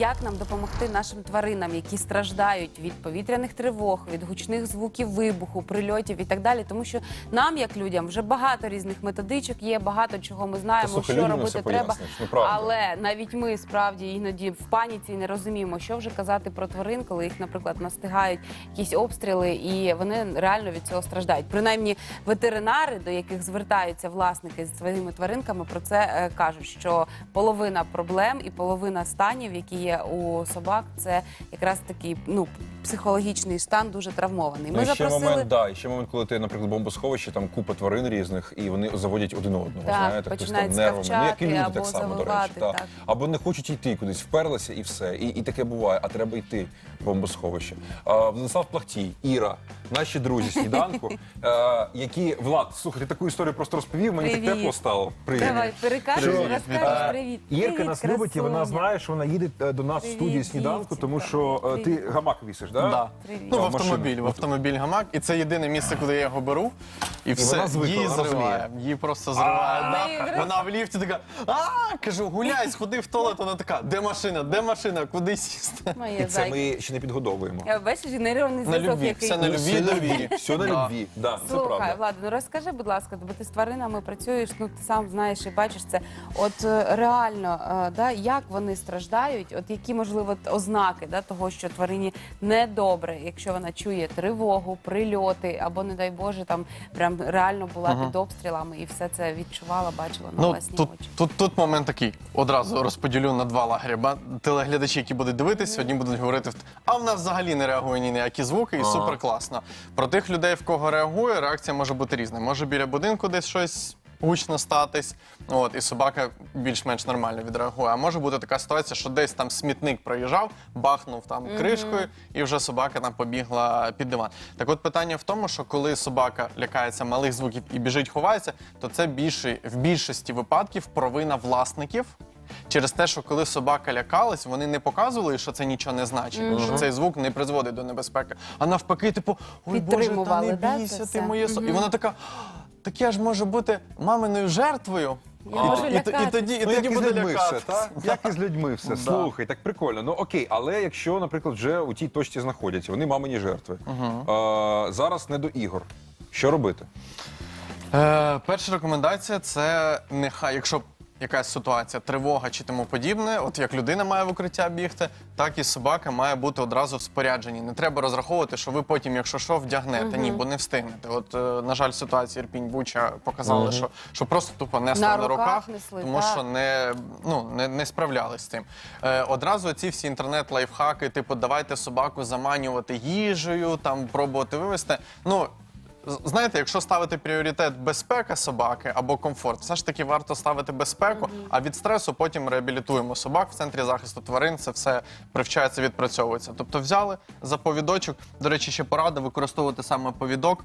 Як нам допомогти нашим тваринам, які страждають від повітряних тривог, від гучних звуків вибуху, прильотів і так далі? Тому що нам, як людям, вже багато різних методичок є, багато чого ми знаємо, слухай, що робити треба. ну. Але навіть ми справді іноді в паніці не розуміємо, що вже казати про тварин, коли їх, наприклад, настигають якісь обстріли, і вони реально від цього страждають. Принаймні, ветеринари, до яких звертаються власники з своїми тваринками, про це е, кажуть, що половина проблем і половина станів, які є у собак, це якраз такий ну психологічний стан дуже травмований. Ми Ну, і ще запросили момент, да, і ще момент, коли ти, наприклад, бомбосховище, там купа тварин різних, і вони заводять один одного. Так, знаєте, хтось там нервами. Ну, як і люди так само, до речі. та. так. Або не хочуть йти кудись, вперлися і все. І, і таке буває, а треба йти в бомбосховище. А, Владислав Плахтій, Іра, наші друзі сніданку, е, які Влад, слухай, ти таку історію просто розповів, мені так тепло стало. Привіт. Давай перекажеш, розкажеш Е, привіт. Ірка нас любить, і вона знає, що вона їде е, до нас в студії сніданку, тому що ти гамак вісиш, да? Да. Ну, в автомобіль, в автомобіль гамак, і це єдине місце, куди я його беру, і все вона звикла, її вона зриває. Її просто зриває. А, да. Вона в ліфті така, а кажу, гуляй, сходи в туалет. Вона така, де машина, де машина, куди сісти? Моє І це ми ще не підгодовуємо. Я бачиш, нейронний На зв'язок, любві, який все на любві, Все на довірі. любві, все на Да. любві. Да, це Слухай, правда. Влада, ну розкажи, будь ласка, бо ти з тваринами працюєш, ну ти сам знаєш і бачиш це. От е, реально, е, да, як вони страждають, от які можливо т- ознаки да, того, що тварині недобре, якщо вона чує тривогу, прильоти, або, не дай Боже, там прям реально була під обстрілами і все це відчувала, бачила на Ну, власні тут, очі. тут, тут момент такий. Одразу розподілю на два лагеря. Ба- Телеглядачі, які будуть дивитися, одні будуть говорити, а в нас взагалі не реагує ні на які звуки, і супер класно. Про тих людей, в кого реагує, реакція може бути різна. Може біля будинку десь щось. Гучно статись, от і собака більш-менш нормально відреагує. А може бути така ситуація, що десь там смітник проїжджав, бахнув там кришкою, і вже собака там побігла під диван. Так от питання в тому, що коли собака лякається малих звуків і біжить, ховається, то це більше в більшості випадків провина власників. Через те, що коли собака лякалась, вони не показували, що це нічого не значить, що цей звук не призводить до небезпеки. А навпаки, типу, ой Боже, та не бійся, ти моє со. І вона така, так я ж можу бути маминою жертвою. Я можу і, і, і, тоді, і Ну, тоді як і з буде людьми все, лякатись. так? Як і з людьми все. Слухай, так прикольно. Ну окей, але якщо, наприклад, вже у тій точці знаходяться, вони мамині жертви. Е, зараз не до ігор. Що робити? Е, перша рекомендація це нехай, якщо якась ситуація, тривога чи тому подібне, от як людина має в укриття бігти, так і собака має бути одразу в спорядженні. Не треба розраховувати, що ви потім, якщо що, вдягнете. Ні, бо не встигнете. От, е, на жаль, ситуація Ірпінь Буча показала, що, що просто тупо несли На на, руках руках, несли, тому так. що не, ну, не, не справлялись з цим. Е, одразу ці всі інтернет-лайфхаки, типу, давайте собаку заманювати їжею, там пробувати вивести. Ну, Знаєте, якщо ставити пріоритет безпека собаки або комфорт, все ж таки варто ставити безпеку, а від стресу потім реабілітуємо собак в центрі захисту тварин. Це все привчається, відпрацьовується. Тобто взяли за повідочок. До речі, ще порада використовувати саме повідок,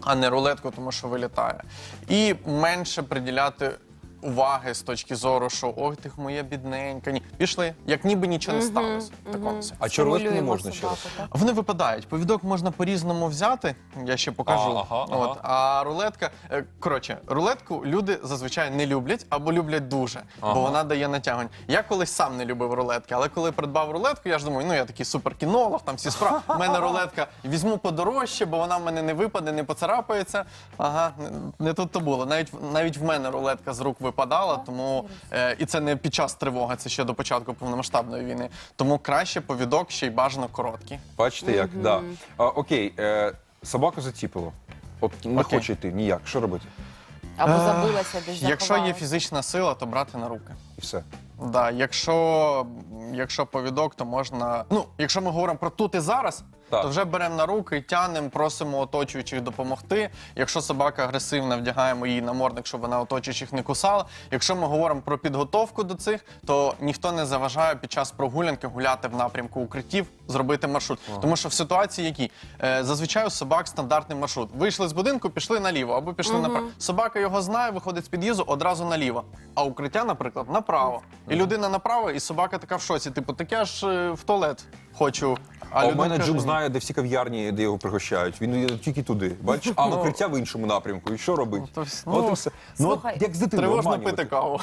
а не рулетку, тому що вилітає. І менше приділяти. Уваги з точки зору, що ой, ти моя бідненька. Ні, пішли, як ніби нічого не сталося. в такому сенсі. А чи не Стимулюємо можна ще собаку, раз? так? Вони випадають. Повідок можна по-різному взяти. Я ще покажу. А, ага, От, а рулетка, е, коротше, рулетку люди зазвичай не люблять або люблять дуже, Ага. бо вона дає натягування. Я колись сам не любив рулетки, але коли придбав рулетку, я ж думаю, ну я такий суперкінолог, там всі справи. У мене рулетка візьму подорожче, бо вона в мене не випаде, не поцарапається. Ага, не- не тут то було. Навіть навіть в мене рулетка з рук випадала, тому е, і це не під час тривоги, це ще до початку повномасштабної війни. Тому краще повідок ще й бажано короткий. Бачите, як? Да. А, окей, е, собаку заціпило. От не Окей. хоче йти ніяк. Що робити? Або Е, забилася десь Якщо є заховалась. фізична сила, то брати на руки. І все. Да, якщо, якщо повідок, то можна. Ну, якщо ми говоримо про тут і зараз, Так. то вже беремо на руки, тянемо, просимо оточуючих допомогти. Якщо собака агресивна, вдягаємо її намордник, щоб вона оточуючих не кусала. Якщо ми говоримо про підготовку до цих, то ніхто не заважає під час прогулянки гуляти в напрямку укриттів, зробити маршрут. Тому що в ситуації, які е, зазвичай у собак стандартний маршрут. Вийшли з будинку, пішли наліво або пішли направо. Собака його знає, виходить з під'їзду одразу наліво. А укриття, наприклад, направо. І людина направо, і собака така в шоці. Типу, таке ж е, в туалет хочу. А, у мене Джук «Ні». знає, де всі кав'ярні, де його пригощають. Він йде тільки туди. Бачиш, а Ну. укриття в іншому напрямку. І що робить? то От ну, і все. Ну, слухай, як з дитиною Тривожно обманювати. пити каву.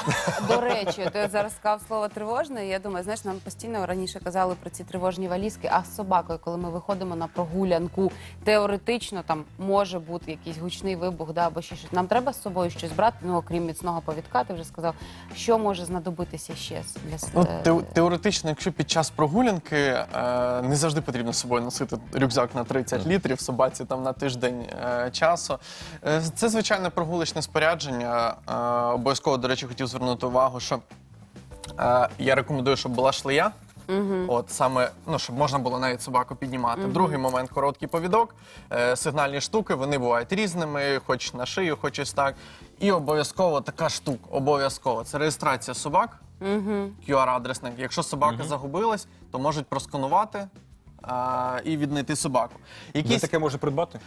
До речі, ти зараз сказав слово тривожне. Я думаю, знаєш, нам постійно раніше казали про ці тривожні валізки. А з собакою, коли ми виходимо на прогулянку, теоретично там може бути якийсь гучний вибух, да, або ще щось. Нам треба з собою щось брати. Ну окрім міцного повідка, ти вже сказав, що може знадобитися ще для с- Ну, е, те- теоретично, якщо під час прогулянки е, не завжди потрібно з собою носити рюкзак на 30 літрів, собаці там на тиждень е, часу. Е, це звичайне прогулочне спорядження. Е, обов'язково, до речі, хотів звернути увагу, що е, я рекомендую, щоб була шлея. От саме, ну щоб можна було навіть собаку піднімати. Другий момент короткий повідок, е, сигнальні штуки, вони бувають різними, хоч на шию, хоч ось так. І обов'язково така штука, обов'язково. Це реєстрація собак, QR-адресник. Якщо собака загубилась, то можуть просканувати а, і віднайти собаку. Де Якісь, таке може придбати?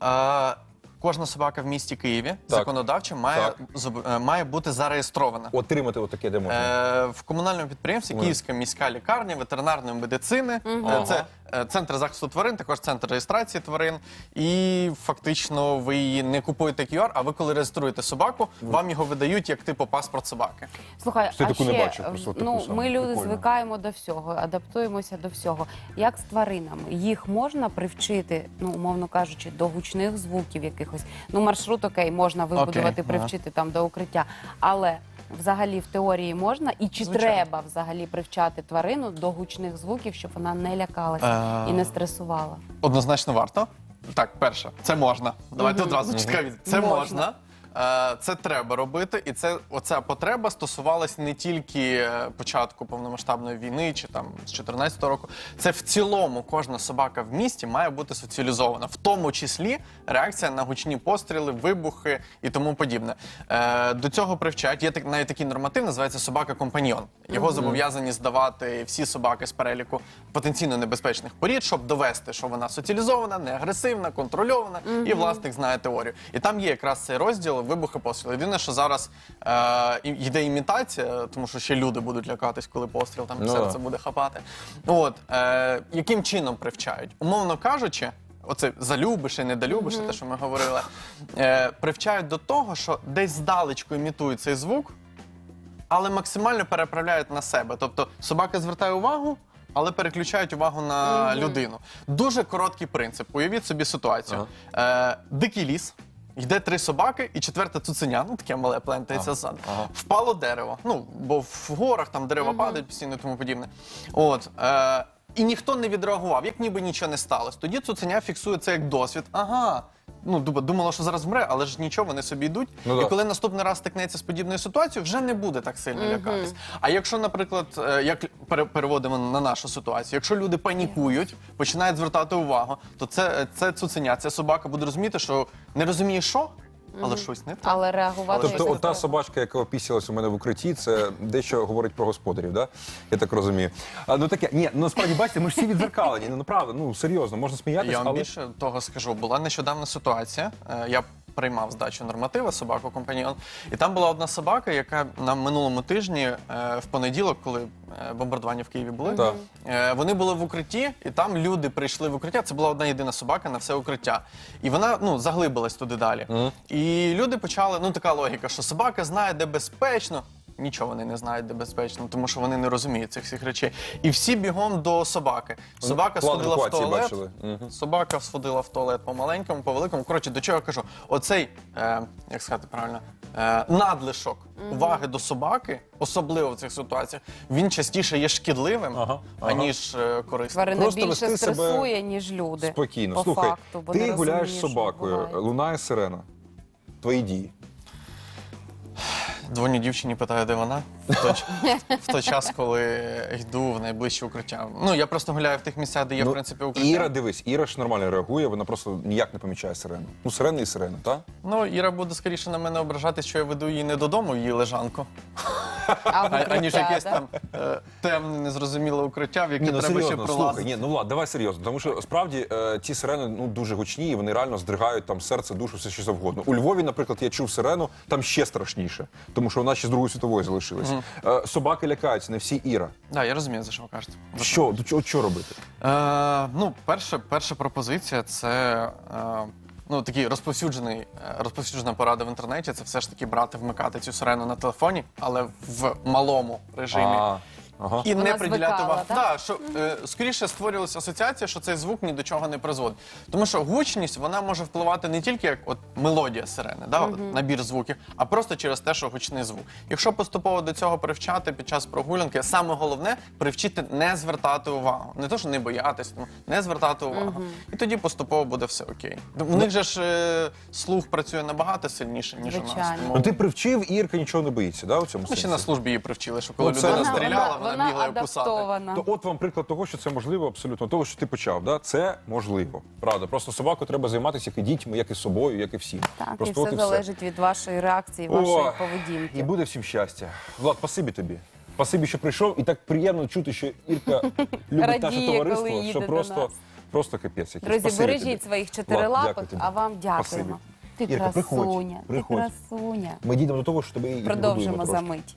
а, кожна собака в місті Києві законодавчо має, Так. зоб- е, має бути зареєстрована. Отримати отаке, де можна. Е, в комунальному підприємстві Київська міська лікарня ветеринарної медицини. Е, Це е, центр захисту тварин, також центр реєстрації тварин. І фактично ви її не купуєте QR, а ви коли реєструєте собаку, вам його видають як типу паспорт собаки. Слухай, Ти а таку ще, не бачив, просто таку ну, саму. ми люди Прикольно. звикаємо до всього, адаптуємося до всього. Як з тваринами? Їх можна привчити, ну умовно кажучи, до гучних звуків якихось. Ну, маршрут окей, можна вибудувати, Окей, привчити там до укриття. Але взагалі в теорії можна і чи Звичайно. треба взагалі привчати тварину до гучних звуків, щоб вона не лякалася Е, і не стресувала? Однозначно варто. Так, перше, це можна. Давайте одразу чітка від. Це Можна. Е, Це треба робити, і це оця потреба стосувалась не тільки е, початку повномасштабної війни чи там з 14 року. Це в цілому кожна собака в місті має бути соціалізована, в тому числі реакція на гучні постріли, вибухи і тому подібне. Е, До цього привчають. Є так навіть такий норматив, називається собака компаньйон. Його зобов'язані здавати всі собаки з переліку потенційно небезпечних порід, щоб довести, що вона соціалізована, не агресивна, контрольована, і власник знає теорію. І там є якраз цей розділ вибухи постріли. Єдине, що зараз е, йде імітація, тому що ще люди будуть лякатись, коли постріл там Ну, серце буде хапати. От е, яким чином привчають? Умовно кажучи. Оце залюбиш і недолюбиш, те, що ми говорили, е, привчають до того, що десь здалечку імітують цей звук, але максимально переправляють на себе. Тобто собака звертає увагу, але переключають увагу на людину. Дуже короткий принцип. Уявіть собі ситуацію. Е, дикий ліс. Йде три собаки і четверта цуценя, ну таке мале плентається ззаду. Впало дерево. Ну, бо в горах там дерева падають постійно і тому подібне. От. Е, і ніхто не відреагував, як ніби нічого не сталося. Тоді цуценя фіксує це як досвід. Ага. Ну, дуба- думала, що зараз вмре, але ж нічого, вони собі йдуть. Ну і да. коли наступний раз стикнеться з подібною ситуацією, вже не буде так сильно лякатись. А якщо, наприклад, е, як пере- переводимо на нашу ситуацію, якщо люди панікують, починають звертати увагу, то це, це цуценя, ця собака буде розуміти, що не розуміє, що, але щось не так. Але реагувати Тобто, якось ота треба. собачка, яка опісялась у мене в укритті, це дещо говорить про господарів, да? Я так розумію. А, ну таке, ні, ну насправді бачите, ми ж всі відзеркалені. Ну правда, ну серйозно, можна сміятися, Я вам але більше того скажу. Була нещодавна ситуація. Е, Я приймав здачу норматива собаку компаньйон, і там була одна собака, яка на минулому тижні, е, в понеділок, коли е, бомбардування в Києві були, Так. е, вони були в укритті, і там люди прийшли в укриття. Це була одна єдина собака на все укриття. І вона ну заглибилась туди далі. І люди почали, ну така логіка, що собака знає, де безпечно. Нічого вони не знають, де безпечно, тому що вони не розуміють цих всіх речей. І всі бігом до собаки. Собака план сходила в евакуації туалет. бачили. Мгм. Собака сходила в туалет по маленькому, по великому. Коротше, до чого я кажу? Оцей, е, як сказати правильно, е, надлишок уваги до собаки, особливо в цих ситуаціях, він частіше є шкідливим, Ага, ага. аніж е, корисним. Тварина Просто більше вести себе стресує, ніж люди. спокійно. По Слухай, факту, бо не ти гуляєш з розумієш, що собакою, буває. лунає сирена. Твої дії. Дзвоню дівчині, питаю, де вона. В той, в той час, коли йду в найближче укриття. Ну, я просто гуляю в тих місцях, де є, в принципі, укриття. Ну, Іра, дивись, Іра ж нормально реагує, вона просто ніяк не помічає сирену. Ну, сирена і сирена, так? Ну, Іра буде скоріше на мене ображати, що я веду її не додому в її лежанку, А, в а, укриття, аніж якесь да? там е, темне, незрозуміле укриття, в яке ну треба ще слухай, пролазити. ні, ну Влад, давай серйозно. Тому що справді е, ті сирени ну дуже гучні, і вони реально здригають там серце, душу, все що завгодно. У Львові, наприклад, я чув сирену, там ще страшніше, тому що вона ще з Другої світової залишилась. Е, собаки лякаються, не всі Іра. Да, я розумію, за що ви кажете. Що, до чого, що робити? Е, ну, перша, перша пропозиція це е, ну, такий розповсюджений, е, розповсюджена порада в інтернеті. Це все ж таки брати, вмикати цю сирену на телефоні, але в малому режимі. А, ага. І не Вона приділяти звикала, увагу. так? Да, що е, скоріше створювалася асоціація, що цей звук ні до чого не призводить. Тому що гучність вона може впливати не тільки як от мелодія сирени, да, от набір звуків, а просто через те, що гучний звук. Якщо поступово до цього привчати під час прогулянки, саме головне привчити не звертати увагу. Не то, що не боятися, ну, не звертати увагу. І тоді поступово буде все окей. У них же ж е, слух працює набагато сильніше, ніж у нас. Звичайно. Тому Ну ти привчив, і Ірка нічого не боїться, да, у цьому ми сенсі? ще на службі її привчили, що коли Ну, це людина стріляла, вона, вона кусати. адаптована. То от вам приклад того, що це можливо, абсолютно того, що ти почав. Да? Це можливо. Правда. Просто собаку треба займатися як і дітьми, як і собою, як і всім. Так, Просто і от все і залежить від вашої реакції, О, вашої І буде всім щастя. Влад, спасибі тобі. Спасибі, що прийшов, і так приємно чути, що Ірка любить наше Радіє, коли товариство, їде що до просто, нас. просто капець. Друзі, Спасибі бережіть тобі. своїх дякую тобі. а вам Спасибі. дякуємо. Ти Ірка, приходь, красуня, ти приходь. красуня. Ми дійдемо до того, що тебе і Продовжимо за трошки. мить.